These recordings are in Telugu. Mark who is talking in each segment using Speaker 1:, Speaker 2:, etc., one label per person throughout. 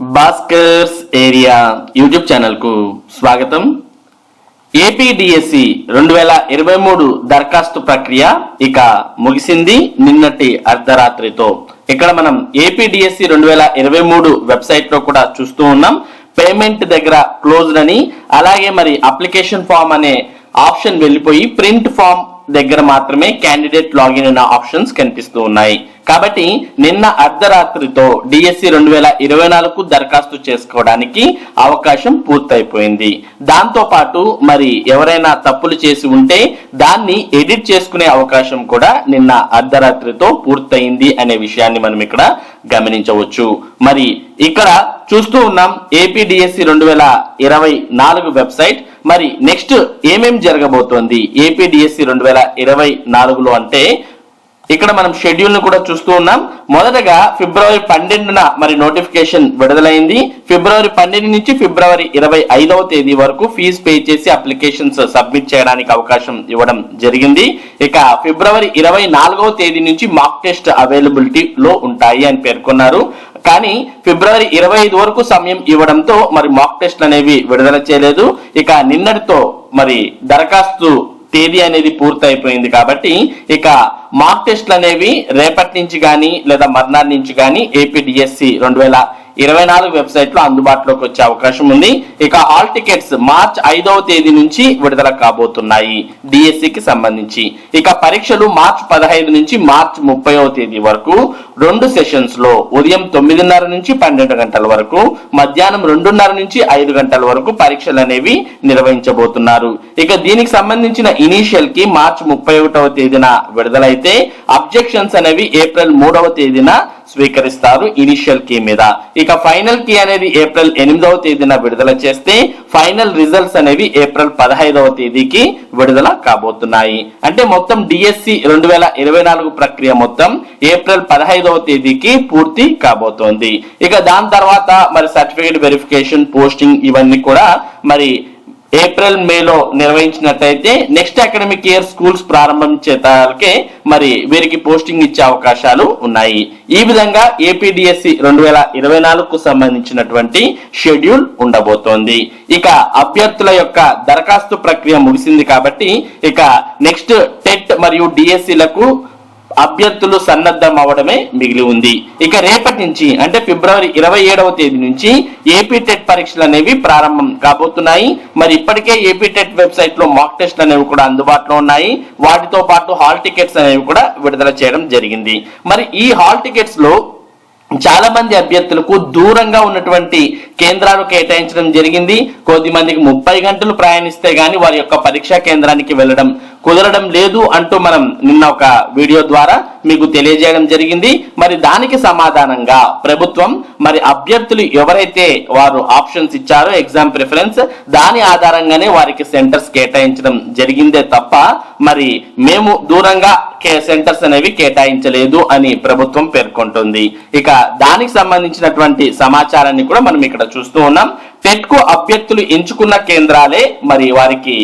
Speaker 1: భాస్కర్స్ ఏరియా యూట్యూబ్ ఛానల్కు స్వాగతం. ఏపీడిఎస్సి రెండు వేల ఇరవై మూడు దరఖాస్తు ప్రక్రియ ఇక ముగిసింది. నిన్నటి అర్ధరాత్రితో ఇక్కడ మనం ఏపీడిఎస్సి రెండు వేల ఇరవై మూడు వెబ్సైట్లో కూడా చూస్తూ ఉన్నాం. పేమెంట్ దగ్గర క్లోజ్డ్ అని అలాగే మరి అప్లికేషన్ ఫామ్ అనే ఆప్షన్ వెళ్ళిపోయి ప్రింట్ ఫామ్ దగ్గర మాత్రమే క్యాండిడేట్ లాగిన్ అనే ఆప్షన్స్ కనిపిస్తూ ఉన్నాయి. కాబట్టి నిన్న అర్ధరాత్రితో డిఎస్సి రెండు వేల ఇరవై నాలుగు దరఖాస్తు చేసుకోవడానికి అవకాశం పూర్తయిపోయింది. దాంతో పాటు మరి ఎవరైనా తప్పులు చేసి ఉంటే దాన్ని ఎడిట్ చేసుకునే అవకాశం కూడా నిన్న అర్ధరాత్రితో పూర్తయింది అనే విషయాన్ని మనం ఇక్కడ గమనించవచ్చు. మరి ఇక్కడ చూస్తూ ఉన్నాం ఏపీ డిఎస్సి రెండు వేల ఇరవై నాలుగు వెబ్సైట్. మరి నెక్స్ట్ ఏమేం జరగబోతోంది? ఏపీ డిఎస్సి రెండు వేల ఇరవై నాలుగులో అంటే ఇక్కడ మనం షెడ్యూల్ను కూడా చూస్తూ ఉన్నాం. మొదటగా ఫిబ్రవరి పన్నెండున మరి నోటిఫికేషన్ విడుదలైంది. ఫిబ్రవరి పన్నెండు నుంచి ఫిబ్రవరి ఇరవై ఐదవ తేదీ వరకు ఫీజు పే చేసి అప్లికేషన్స్ సబ్మిట్ చేయడానికి అవకాశం ఇవ్వడం జరిగింది. ఇక ఫిబ్రవరి ఇరవై నాలుగవ తేదీ నుంచి మాక్ టెస్ట్ అవైలబిలిటీ లో ఉంటాయి అని పేర్కొన్నారు. కానీ ఫిబ్రవరి ఇరవై ఐదు వరకు సమయం ఇవ్వడంతో మరి మాక్ టెస్ట్ అనేవి విడుదల చేయలేదు. ఇక నిన్నటితో మరి దరఖాస్తు తేదీ అనేది పూర్తయిపోయింది కాబట్టి ఇక మార్క్ టెస్ట్లు అనేవి రేపటి నుంచి కానీ లేదా మర్నాడు నుంచి కానీ ఏపీడిఎస్సి రెండు వేల ఇరవై నాలుగు వెబ్సైట్లో అందుబాటులోకి వచ్చే అవకాశం ఉంది. ఇక హాల్ టికెట్స్ మార్చ్ ఐదవ తేదీ నుంచి విడుదల కాబోతున్నాయి డిఎస్సికి సంబంధించి. ఇక పరీక్షలు మార్చ్ పదహైదు నుంచి మార్చ్ ముప్పైవ తేదీ వరకు రెండు సెషన్స్లో ఉదయం తొమ్మిదిన్నర నుంచి పన్నెండు గంటల వరకు మధ్యాహ్నం రెండున్నర నుంచి ఐదు గంటల వరకు పరీక్షలు అనేవి నిర్వహించబోతున్నారు. ఇక దీనికి సంబంధించిన ఇనీషియల్కి మార్చ్ ముప్పై ఒకటవ తేదీన విడుదలైతే అబ్జెక్షన్స్ అనేవి ఏప్రిల్ మూడవ తేదీన స్వీకరిస్తారు ఇనిషియల్ కీ మీద. ఇక ఫైనల్ కీ అనేది ఏప్రిల్ ఎనిమిదవ తేదీన విడుదల చేస్తే ఫైనల్ రిజల్ట్స్ అనేవి ఏప్రిల్ పదహైదవ తేదీకి విడుదల కాబోతున్నాయి. అంటే మొత్తం డిఎస్సి రెండు వేల ఇరవై నాలుగు ప్రక్రియ మొత్తం ఏప్రిల్ పదహైదవ తేదీకి పూర్తి కాబోతోంది. ఇక దాని తర్వాత మరి సర్టిఫికేట్ వెరిఫికేషన్ పోస్టింగ్ ఇవన్నీ కూడా మరి ఏప్రిల్ మేలో నిర్వహించినట్టయితే నెక్స్ట్ అకాడమిక్ ఇయర్ స్కూల్స్ ప్రారంభించేతాలకే మరి వీరికి పోస్టింగ్ ఇచ్చే అవకాశాలు ఉన్నాయి. ఈ విధంగా ఏపీడిఎస్సి రెండు వేల ఇరవై నాలుగుకు సంబంధించినటువంటి షెడ్యూల్ ఉండబోతోంది. ఇక అభ్యర్థుల యొక్క దరఖాస్తు ప్రక్రియ ముగిసింది కాబట్టి ఇక నెక్స్ట్ టెట్ మరియు డిఎస్సిలకు అభ్యర్థులు సన్నద్ధం అవడమే మిగిలి ఉంది. ఇక రేపటి నుంచి అంటే ఫిబ్రవరి ఇరవై ఏడవ తేదీ నుంచి ఏపీ టెట్ పరీక్షలు అనేవి ప్రారంభం కాబోతున్నాయి. మరి ఇప్పటికే ఏపీ టెట్ వెబ్సైట్లో మాక్ టెస్ట్లు అనేవి కూడా అందుబాటులో ఉన్నాయి. వాటితో పాటు హాల్ టికెట్స్ అనేవి కూడా విడుదల చేయడం జరిగింది. మరి ఈ హాల్ టికెట్స్లో చాలా మంది అభ్యర్థులకు దూరంగా ఉన్నటువంటి కేంద్రాలు కేటాయించడం జరిగింది. కొద్ది మందికి ముప్పై గంటలు ప్రయాణిస్తే గాని వారి యొక్క పరీక్షా కేంద్రానికి వెళ్ళడం కుదరడం లేదు అంటూ మనం నిన్న ఒక వీడియో ద్వారా మీకు తెలియజేయడం జరిగింది. మరి దానికి సమాధానంగా ప్రభుత్వం మరి అభ్యర్థులు ఎవరైతే వారు ఆప్షన్స్ ఇచ్చారో ఎగ్జామ్ ప్రిఫరెన్స్ దాని ఆధారంగానే వారికి సెంటర్స్ కేటాయించడం జరిగిందే తప్ప మరి మేము దూరంగా సెంటర్స్ అనేవి కేటాయించలేదు అని ప్రభుత్వం పేర్కొంటుంది. ఇక దానికి సంబంధించినటువంటి సమాచారాన్ని కూడా మనం ఇక్కడ చూస్తూ ఉన్నాం. టెట్కు అభ్యర్థులు ఎంచుకున్న కేంద్రాలే మరి వారికి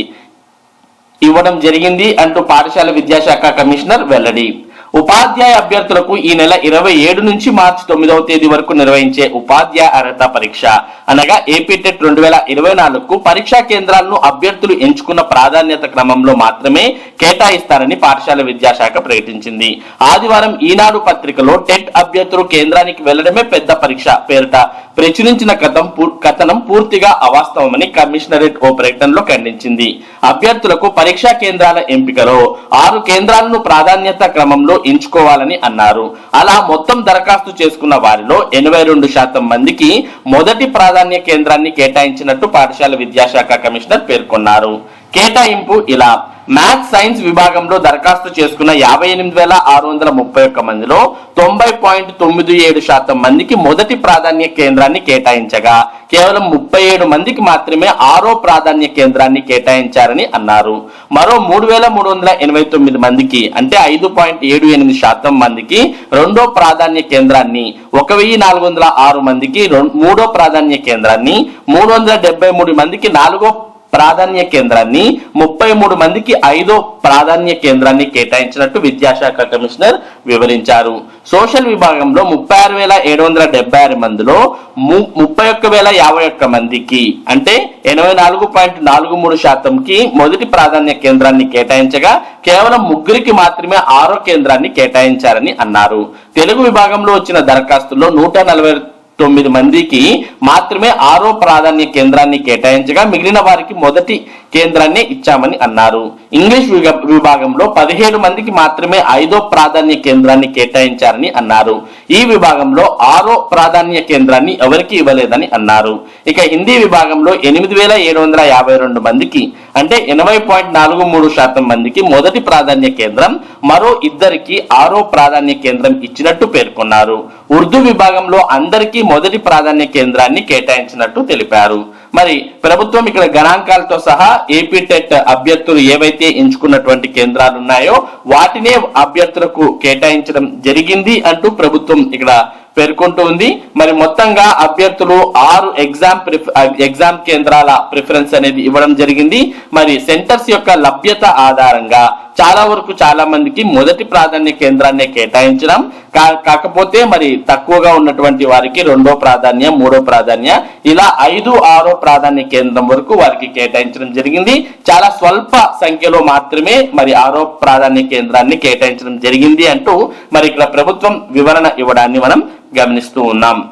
Speaker 1: ఇవ్వడం జరిగింది అంటూ పాఠశాల విద్యాశాఖ కమిషనర్ వెల్లడి. ఉపాధ్యాయ అభ్యర్థులకు ఈ నెల ఇరవై ఏడు నుంచి మార్చి తొమ్మిదవ తేదీ వరకు నిర్వహించే ఉపాధ్యాయ అర్హత పరీక్ష. అనగా ఏపీ టెట్ రెండు వేల ఇరవై నాలుగుకు పరీక్షా కేంద్రాలను అభ్యర్థులు ఎంచుకున్న ప్రాధాన్యత క్రమంలో మాత్రమే కేటాయిస్తారని పాఠశాల విద్యాశాఖ ప్రకటించింది. ఆదివారం ఈనాడు పత్రికలో టెట్ అభ్యర్థులు కేంద్రానికి వెళ్ళడమే పెద్ద పరీక్ష పేరిట ప్రచురించిన కథం కథనం పూర్తిగా అవాస్తవమని కమిషనరేట్ ఓ ప్రకటనలో ఖండించింది. అభ్యర్థులకు పరీక్షా కేంద్రాల ఎంపికలో ఆరు కేంద్రాలను ప్రాధాన్యత క్రమంలో ఎంచుకోవాలని అన్నారు. అలా మొత్తం దరఖాస్తు చేసుకున్న వారిలో ఎనభై రెండు శాతం మందికి మొదటి ప్రాధాన్య కేంద్రాన్ని కేటాయించినట్టు పాఠశాల విద్యాశాఖ కమిషనర్ పేర్కొన్నారు. కేటాయింపు ఇలా మ్యాథ్స్ సైన్స్ విభాగంలో దరఖాస్తు చేసుకున్న యాభై ఎనిమిది వేల ఆరు వందల ముప్పై ఒక్క మందిలో తొంభై పాయింట్ తొమ్మిది ఏడు శాతం మందికి మొదటి ప్రాధాన్య కేంద్రాన్ని కేటాయించగా కేవలం ముప్పై ఏడు మందికి మాత్రమే ఆరో ప్రాధాన్య కేంద్రాన్ని కేటాయించారని అన్నారు. మరో మూడు వేల మూడు వందల ఎనభై తొమ్మిది మందికి అంటే ఐదు పాయింట్ ఏడు ఎనిమిది శాతం మందికి రెండో ప్రాధాన్య కేంద్రాన్ని ఒక వెయ్యి నాలుగు వందల ఆరు మందికి మూడో ప్రాధాన్య కేంద్రాన్ని మూడు వందల డెబ్బై మూడు మందికి నాలుగో ప్రాధాన్య కేంద్రాన్ని ముప్పై మూడు మందికి ఐదో ప్రాధాన్య కేంద్రాన్ని కేటాయించినట్టు విద్యాశాఖ కమిషనర్ వివరించారు. సోషల్ విభాగంలో ముప్పై ఆరు వేల ఏడు వందల డెబ్బై ఆరు మందిలో ము- ముప్పై ఒక్క వేల యాభై ఒక్క మందికి అంటే ఎనభై నాలుగు పాయింట్ నాలుగు మూడు శాతంకి మొదటి ప్రాధాన్య కేంద్రాన్ని కేటాయించగా కేవలం ముగ్గురికి మాత్రమే ఆరో కేంద్రాన్ని కేటాయించారని అన్నారు. తెలుగు విభాగంలో వచ్చిన దరఖాస్తుల్లో నూట నలభై తొమ్మిది మందికి మాత్రమే ఆరో ప్రాధాన్య కేంద్రాన్ని కేటాయించగా మిగిలిన వారికి మొదటి కేంద్రాన్ని ఇచ్చామని అన్నారు. ఇంగ్లీష్ విభాగంలో పదిహేడు మందికి మాత్రమే ఐదో ప్రాధాన్య కేంద్రాన్ని కేటాయించారని అన్నారు. ఈ విభాగంలో ఆరో ప్రాధాన్య కేంద్రాన్ని ఎవరికి ఇవ్వలేదని అన్నారు. ఇక హిందీ విభాగంలో ఎనిమిది వేల ఏడు వందల యాభై రెండు మందికి అంటే ఎనభై పాయింట్ నాలుగు మూడు శాతం మందికి మొదటి ప్రాధాన్య కేంద్రం మరో ఇద్దరికి ఆరో ప్రాధాన్య కేంద్రం ఇచ్చినట్టు పేర్కొన్నారు. ఉర్దూ విభాగంలో అందరికీ మొదటి ప్రాధాన్య కేంద్రాన్ని కేటాయించినట్టు తెలిపారు. మరి ప్రభుత్వం ఇక్కడ గణాంకాలతో సహా ఏపీ టెట్ అభ్యర్థులు ఏవైతే ఎంచుకున్నటువంటి కేంద్రాలు ఉన్నాయో వాటినే అభ్యర్థులకు కేటాయించడం జరిగింది అంటూ ప్రభుత్వం ఇక్కడ పేర్కొంటూ ఉంది. మరి మొత్తంగా అభ్యర్థులు ఆరు ఎగ్జామ్ ప్రిఫ- ఎగ్జామ్ కేంద్రాల ప్రిఫరెన్స్ అనేది ఇవ్వడం జరిగింది. మరి సెంటర్స్ యొక్క లభ్యత ఆధారంగా చాలా వరకు చాలా మందికి మొదటి ప్రాధాన్య కేంద్రాన్ని కేటాయించడం. కా- కాకపోతే మరి తక్కువగా ఉన్నటువంటి వారికి రెండో ప్రాధాన్యం మూడో ప్రాధాన్య ఇలా ఐదు ఆరో ప్రాధాన్య కేంద్రం వరకు వారికి కేటాయించడం జరిగింది. చాలా స్వల్ప సంఖ్యలో మాత్రమే మరి ఆరో ప్రాధాన్య కేంద్రాన్ని కేటాయించడం జరిగింది అంటూ మరి ఇక్కడ ప్రభుత్వం వివరణ ఇవ్వడాన్ని మనం గమనిస్తూ ఉన్నాం.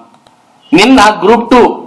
Speaker 1: నిన్న గ్రూప్ టూ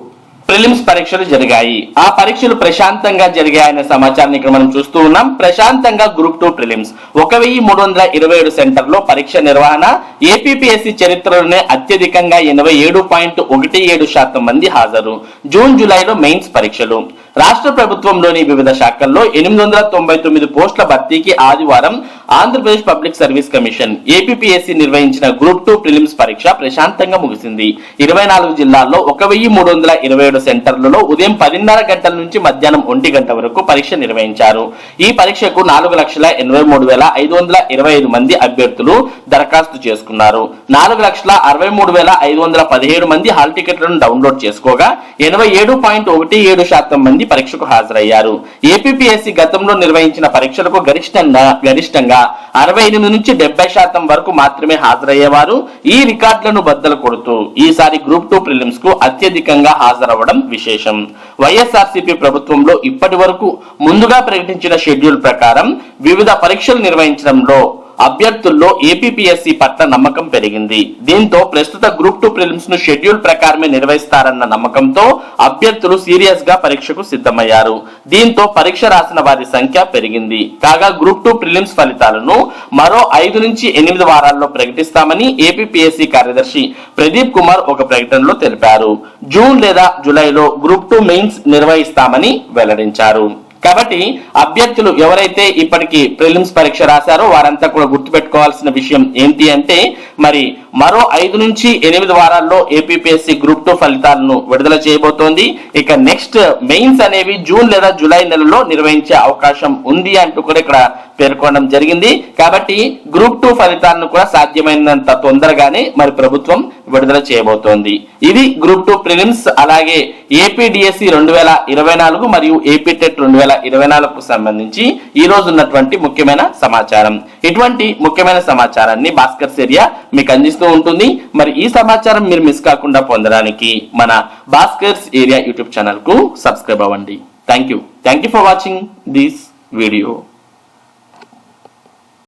Speaker 1: ప్రిలిమ్స్ పరీక్షలు జరిగాయి. ఆ పరీక్షలు ప్రశాంతంగా జరిగాయనే సమాచారాన్ని ఇక్కడ మనం చూస్తూ ఉన్నాం. ప్రశాంతంగా గ్రూప్ టూ ప్రిలిమ్స్. ఒక వెయ్యి మూడు వందల ఇరవై ఏడు సెంటర్లో పరీక్ష నిర్వహణ. ఏపీపీఎస్సీ చరిత్రలోనే అత్యధికంగా ఎనభై ఏడు పాయింట్ ఒకటి ఏడు శాతం మంది హాజరు. జూన్ జూలైలో మెయిన్స్ పరీక్షలు. రాష్ట్ర ప్రభుత్వంలోని వివిధ శాఖల్లో ఎనిమిది వందల తొంభై తొమ్మిది పోస్టుల భర్తీకి ఆదివారం Andhra Pradesh public service commission APSC నిర్వహించిన గ్రూప్ టూ ప్రిలిమ్స్ పరీక్ష ప్రశాంతంగా ముగిసింది. ఇరవై నాలుగు జిల్లాల్లో ఒక వెయ్యి మూడు వందల ఇరవై ఏడు సెంటర్లలో ఉదయం పదిన్నర గంటల నుంచి మధ్యాహ్నం ఒంటి గంట వరకు పరీక్ష నిర్వహించారు. ఈ పరీక్షకు నాలుగు లక్షల ఎనభై మూడు వేల ఐదు వందల ఇరవై ఐదు మంది అభ్యర్థులు దరఖాస్తు చేసుకున్నారు. నాలుగు లక్షల అరవై మూడు వేల ఐదు వందల పదిహేడు మంది హాల్ టికెట్లను డౌన్లోడ్ చేసుకోగా ఎనభై ఏడు పాయింట్ ఒకటి ఏడు శాతం మంది పరీక్షకు హాజరయ్యారు. ఏపీపీఎస్సీ గతంలో నిర్వహించిన పరీక్షలకు గరిష్టంగా గరిష్టంగా అరవై ఎనిమిది నుంచి డెబ్బై శాతం వరకు మాత్రమే హాజరయ్యేవారు. ఈ రికార్డులను బద్దలు కొడుతూ ఈసారి గ్రూప్ టూ ప్రిలిమ్స్కు అత్యధికంగా హాజరవ్వడం విశేషం. వైఎస్ఆర్సీపీ ప్రభుత్వంలో ఇప్పటి వరకు ముందుగా ప్రకటించిన షెడ్యూల్ ప్రకారం వివిధ పరీక్షలు నిర్వహించడంలో అభ్యర్థుల్లో ఏపీపీఎస్సీ పట్ల నమ్మకం పెరిగింది. దీంతో ప్రస్తుత గ్రూప్ టూ ప్రిలిమ్స్ను షెడ్యూల్ ప్రకారమే నిర్వహిస్తారన్న నమ్మకంతో అభ్యర్థులు సీరియస్గా పరీక్షకు సిద్ధమయ్యారు. దీంతో పరీక్ష రాసిన వారి సంఖ్య పెరిగింది. కాగా గ్రూప్ టూ ప్రిలిమ్స్ ఫలితాలను మరో ఐదు నుంచి ఎనిమిది వారాల్లో ప్రకటిస్తామని ఏపీపీఎస్సీ కార్యదర్శి ప్రదీప్ కుమార్ ఒక ప్రకటనలో తెలిపారు. జూన్ లేదా జూలైలో గ్రూప్ టూ మెయిన్స్ నిర్వహిస్తామని వెల్లడించారు. కాబట్టి అభ్యర్థులు ఎవరైతే ఇప్పటికీ ప్రిలిమ్స్ పరీక్ష రాశారో వారంతా కూడా గుర్తుపెట్టుకోవాల్సిన విషయం ఏంటి అంటే మరి మరో ఐదు నుంచి ఎనిమిది వారాల్లో ఏపీపీఎస్సీ గ్రూప్ టూ ఫలితాలను విడుదల చేయబోతోంది. ఇక నెక్స్ట్ మెయిన్స్ అనేవి జూన్ లేదా జూలై నెలలో నిర్వహించే అవకాశం ఉంది అంటూ కూడా ఇక్కడ పేర్కొనడం జరిగింది. కాబట్టి గ్రూప్ టూ ఫలితాలను కూడా సాధ్యమైనంత తొందరగానే మరి ప్రభుత్వం విడుదల చేయబోతోంది. ఇది గ్రూప్ టూ ప్రిలిమ్స్ అలాగే ఏపీడిఎస్సి రెండు వేల ఇరవై నాలుగు మరియు ఏపీ టెట్ రెండు వేల ఇరవై నాలుగుకు సంబంధించి ఈ రోజు ఉన్నటువంటి ముఖ్యమైన సమాచారం. ఇటువంటి ముఖ్యమైన సమాచారాన్ని భాస్కర్ ఏరియా మీకు అందిస్తూ ఉంటుంది. మరి ఈ సమాచారం మీరు మిస్ కాకుండా పొందడానికి మన భాస్కర్స్ ఏరియా యూట్యూబ్ ఛానల్కు సబ్స్క్రైబ్ అవ్వండి. Thank you. Thank you for watching this video.